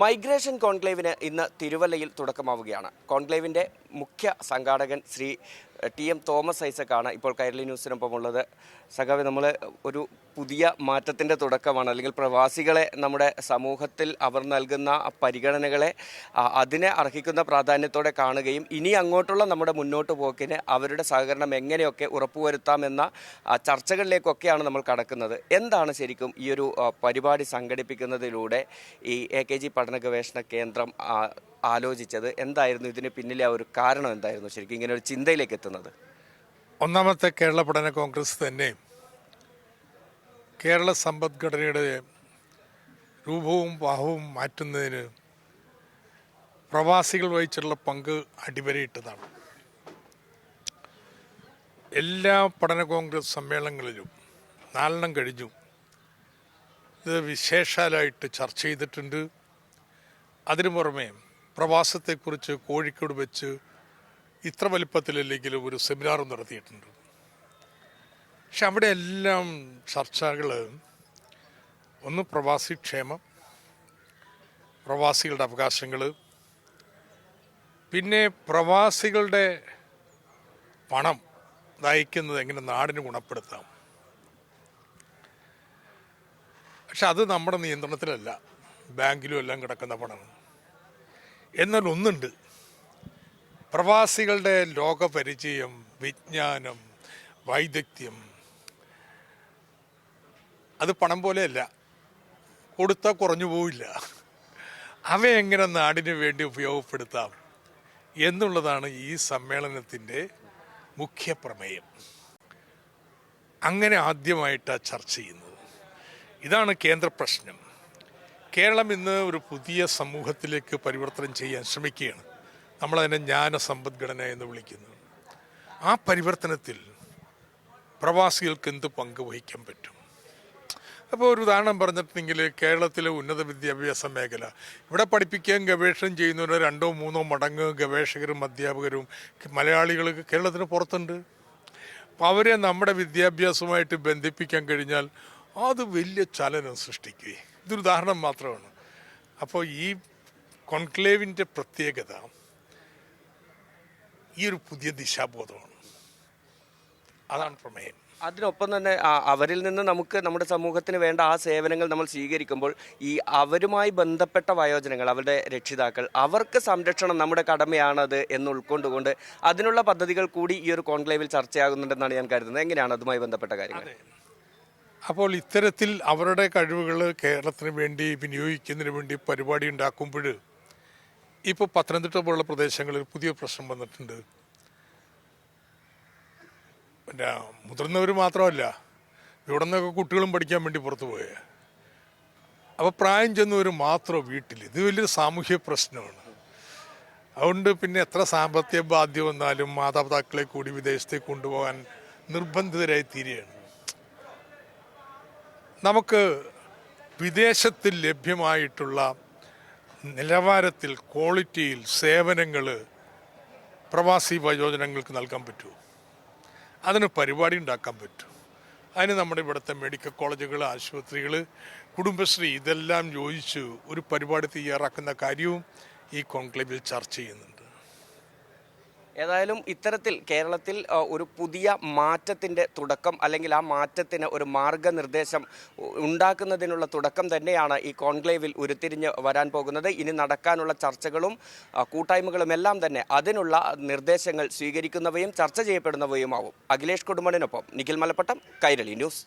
Migration കോൺക്ലേവിന് ഇന്ന് തിരുവല്ലയിൽ തുടക്കമാവുകയാണ്. കോൺക്ലേവിന്റെ മുഖ്യ സംഘാടകൻ ശ്രീ ടി എം തോമസ് ഐസക്കാണ് ഇപ്പോൾ കൈരളി ന്യൂസിനൊപ്പം ഉള്ളത് സഖാവ് നമ്മൾ ഒരു പുതിയ മാറ്റത്തിന്റെ തുടക്കമാണ്. അല്ലെങ്കിൽ പ്രവാസികളെ നമ്മുടെ സമൂഹത്തിൽ അവർ നൽകുന്ന പരിഗണനകളെ അതിനെ അർഹിക്കുന്ന പ്രാധാന്യത്തോടെ കാണുകയും ഇനി അങ്ങോട്ടുള്ള നമ്മുടെ മുന്നോട്ട് പോക്കിന് അവരുടെ സഹകരണം എങ്ങനെയൊക്കെ ഉറപ്പുവരുത്താമെന്ന ചർച്ചകളിലേക്കൊക്കെയാണ് നമ്മൾ കടക്കുന്നത്. എന്താണ് ശരിക്കും ഈ ഒരു പരിപാടി സംഘടിപ്പിക്കുന്നതിലൂടെ ഈ എ കെ ജി പഠന ഗവേഷണ കേന്ദ്രം ആലോചിച്ചത്? എന്തായിരുന്നു ഇതിന് പിന്നിലെ ആ ഒരു കാരണം എന്തായിരുന്നു ശരിക്കും ഇങ്ങനെ ഒരു ചിന്തയിലേക്ക് എത്തുന്നത്? ഒന്നാമത്തെ കേരള പഠന കോൺഗ്രസ് തന്നെ കേരള സമ്പദ്ഘടനയുടെ രൂപവും ഭാവവും മാറ്റുന്നതിന് പ്രവാസികൾ വഹിച്ചിട്ടുള്ള പങ്ക് അടിവരയിട്ടതാണ്. എല്ലാ പഠന കോൺഗ്രസ് സമ്മേളനങ്ങളിലും നാലെണ്ണം കഴിഞ്ഞു. ഇത് വിശേഷാലായിട്ട് ചർച്ച ചെയ്തിട്ടുണ്ട്. അതിനു പുറമെ പ്രവാസത്തെക്കുറിച്ച് കോഴിക്കോട് വെച്ച് ഇത്ര വലിപ്പത്തിലല്ലെങ്കിലും ഒരു സെമിനാറും നടത്തിയിട്ടുണ്ട്. പക്ഷെ അവിടെ എല്ലാം ചർച്ചകൾ ഒന്ന് പ്രവാസി ക്ഷേമം പ്രവാസികളുടെ അവകാശങ്ങൾ പിന്നെ പ്രവാസികളുടെ പണം നയിക്കുന്നത് എങ്ങനെ നാടിന് ഗുണപ്പെടുത്താം. പക്ഷെ അത് നമ്മുടെ നിയന്ത്രണത്തിലല്ല. ബാങ്കിലും എല്ലാം കിടക്കുന്ന പണം എന്നാൽ ഒന്നുണ്ട് പ്രവാസികളുടെ ലോകപരിചയം വിജ്ഞാനം വൈദഗ്ധ്യം. അത് പണം പോലെയല്ല. കൊടുത്താൽ കുറഞ്ഞു പോവില്ല. അവയെങ്ങനെ നാടിന് വേണ്ടി ഉപയോഗപ്പെടുത്താം എന്നുള്ളതാണ് ഈ സമ്മേളനത്തിന്റെ മുഖ്യ പ്രമേയം. അങ്ങനെ ആദ്യമായിട്ടാണ് ചർച്ച ചെയ്യുന്നത്. ഇതാണ് കേന്ദ്ര പ്രശ്നം കേരളം ഇന്ന് ഒരു പുതിയ സമൂഹത്തിലേക്ക് പരിവർത്തനം ചെയ്യാൻ ശ്രമിക്കുകയാണ്. നമ്മളതിനെ ജ്ഞാന സമ്പദ്ഘടന എന്ന് വിളിക്കുന്നു. ആ പരിവർത്തനത്തിൽ പ്രവാസികൾക്ക് എന്ത് പങ്ക് വഹിക്കാൻ പറ്റും? അപ്പോൾ ഒരു ഉദാഹരണം പറഞ്ഞിട്ടുണ്ടെങ്കിൽ കേരളത്തിലെ ഉന്നത വിദ്യാഭ്യാസ മേഖല. ഇവിടെ പഠിപ്പിക്കുകയും ഗവേഷണം ചെയ്യുന്നവർ രണ്ടോ മൂന്നോ മടങ്ങ് ഗവേഷകരും അധ്യാപകരും മലയാളികൾ കേരളത്തിന് പുറത്തുണ്ട്. അപ്പോൾ അവരെ നമ്മുടെ വിദ്യാഭ്യാസവുമായിട്ട് ബന്ധിപ്പിക്കാൻ കഴിഞ്ഞാൽ അത് വലിയ ചലനം സൃഷ്ടിക്കുകയും ഇതൊരു ഉദാഹരണം മാത്രമാണ്. അപ്പോൾ ഈ കോൺക്ലേവിന്റെ പ്രത്യേകത ഈ ഒരു പുതിയ ദിശാബോധമാണ്. അതാണ് പ്രമേയം. അതിനൊപ്പം തന്നെ അവരിൽ നിന്ന് നമുക്ക് നമ്മുടെ സമൂഹത്തിന് വേണ്ട ആ സേവനങ്ങൾ നമ്മൾ സ്വീകരിക്കുമ്പോൾ ഈ അവരുമായി ബന്ധപ്പെട്ട വയോജനങ്ങൾ അവരുടെ രക്ഷിതാക്കൾ അവർക്ക് സംരക്ഷണം നമ്മുടെ കടമയാണത് എന്ന് ഉൾക്കൊണ്ടുകൊണ്ട് അതിനുള്ള പദ്ധതികൾ കൂടി ഈ ഒരു കോൺക്ലേവിൽ ചർച്ചയാകുന്നുണ്ടെന്നാണ് ഞാൻ കരുതുന്നത്. എങ്ങനെയാണ് അതുമായി ബന്ധപ്പെട്ട കാര്യങ്ങൾ? അപ്പോൾ ഇത്തരത്തിൽ അവരുടെ കഴിവുകൾ കേരളത്തിന് വേണ്ടി വിനിയോഗിക്കുന്നതിന് വേണ്ടി പരിപാടി ഉണ്ടാക്കുമ്പോൾ ഇപ്പോൾ പത്തനംതിട്ട പോലുള്ള പ്രദേശങ്ങളിൽ പുതിയ പ്രശ്നം വന്നിട്ടുണ്ട്. പിന്നെ മുതിർന്നവർ മാത്രമല്ല ഇവിടെ നിന്നൊക്കെ കുട്ടികളും പഠിക്കാൻ വേണ്ടി പുറത്തു പോയേ. അപ്പോൾ പ്രായം ചെന്നവർ മാത്രം വീട്ടിൽ. ഇത് വലിയൊരു സാമൂഹ്യ പ്രശ്നമാണ്. അതുകൊണ്ട് പിന്നെ എത്ര സാമ്പത്തിക ബാധ്യം വന്നാലും മാതാപിതാക്കളെ കൂടി വിദേശത്തേക്ക് കൊണ്ടുപോകാൻ നിർബന്ധിതരായി തീരുകയാണ്. നമുക്ക് വിദേശത്തിൽ ലഭ്യമായിട്ടുള്ള നിലവാരത്തിൽ ക്വാളിറ്റിയിൽ സേവനങ്ങൾ പ്രവാസി വയോജനങ്ങൾക്ക് നൽകാൻ പറ്റുമോ? അതിന് പരിപാടി ഉണ്ടാക്കാൻ പറ്റും. അതിന് നമ്മുടെ ഇവിടുത്തെ മെഡിക്കൽ കോളേജുകൾ ആശുപത്രികൾ കുടുംബശ്രീ ഇതെല്ലാം യോജിച്ച് ഒരു പരിപാടി തയ്യാറാക്കുന്ന കാര്യവും ഈ കോൺക്ലേവിൽ ചർച്ച ചെയ്യുന്നുണ്ട്. ഏതായാലും ഇത്തരത്തിൽ കേരളത്തിൽ ഒരു പുതിയ മാറ്റത്തിന്റെ തുടക്കം അല്ലെങ്കിൽ ആ മാറ്റത്തിന് ഒരു മാർഗനിർദ്ദേശം ഉണ്ടാക്കുന്നതിനുള്ള തുടക്കം തന്നെയാണ് ഈ കോൺക്ലേവിൽ ഉരുത്തിരിഞ്ഞ് വരാൻ പോകുന്നത്. ഇനി നടക്കാനുള്ള ചർച്ചകളും കൂട്ടായ്മകളുമെല്ലാം തന്നെ അതിനുള്ള നിർദ്ദേശങ്ങൾ സ്വീകരിക്കുന്നവയും ചർച്ച ചെയ്യപ്പെടുന്നവയുമാവും. അഖിലേഷ് കുടുംബടിനൊപ്പം നിഖിൽ മലപ്പട്ടം കൈരളി ന്യൂസ്.